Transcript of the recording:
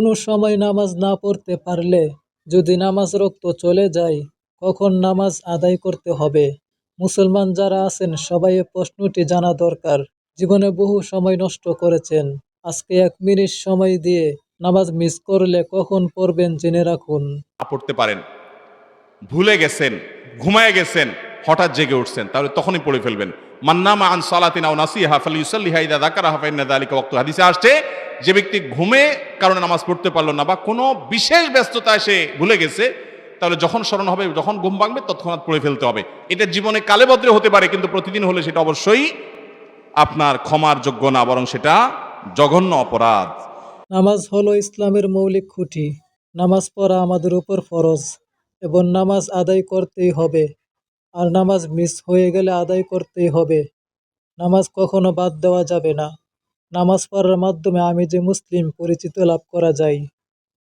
কোনো সময় নামাজ না পড়তে পারলে, যদি নামাজ রক্ত চলে যায়, কখন নামাজ আদায় করতে হবে? মুসলমান যারা আছেন, সবাই প্রশ্নটি জানা দরকার। জীবনে বহু সময় নষ্ট করেছেন। আজকে এক মিনিট সময় দিয়ে নামাজ মিস করলে কখন পড়বেন জেনে রাখুন। পড়তে পারেন। ভুলে গেছেন, ঘুমায় গেছেন, হঠাৎ জেগে উঠছেন, তাহলে তখনই পড়ে ফেলবেন। মান্নামা আন সালাতিন নাসিহা ফালিউসাল্লিহা ইদা যাকারাহা, ফাইন্না যালিকা ওয়াক্তু হাদিসে আসছে যে ব্যক্তি ঘুমে কারণে নামাজ পড়তে পারল না বা কোনো বিশেষ ব্যস্ততায় সে ভুলে গেছে, তাহলে যখন স্মরণ হবে, যখন ঘুম ভাঙবে, তৎক্ষণাৎ পড়ে ফেলতে হবে। এটা জীবনে কালে বদ্রে হতে পারে, কিন্তু প্রতিদিন হলে সেটা অবশ্যই আপনার ক্ষমার যোগ্য না, বরং সেটা জঘন্য অপরাধ। নামাজ হলো ইসলামের মৌলিক খুঁটি। নামাজ পড়া আমাদের উপর ফরজ, এবং নামাজ আদায় করতেই হবে। আর নামাজ মিস হয়ে গেলে আদায় করতেই হবে। নামাজ কখনো বাদ দেওয়া যাবে না। নামাজ পড়ার মাধ্যমে আমি যে মুসলিম পরিচিত লাভ করা যায়।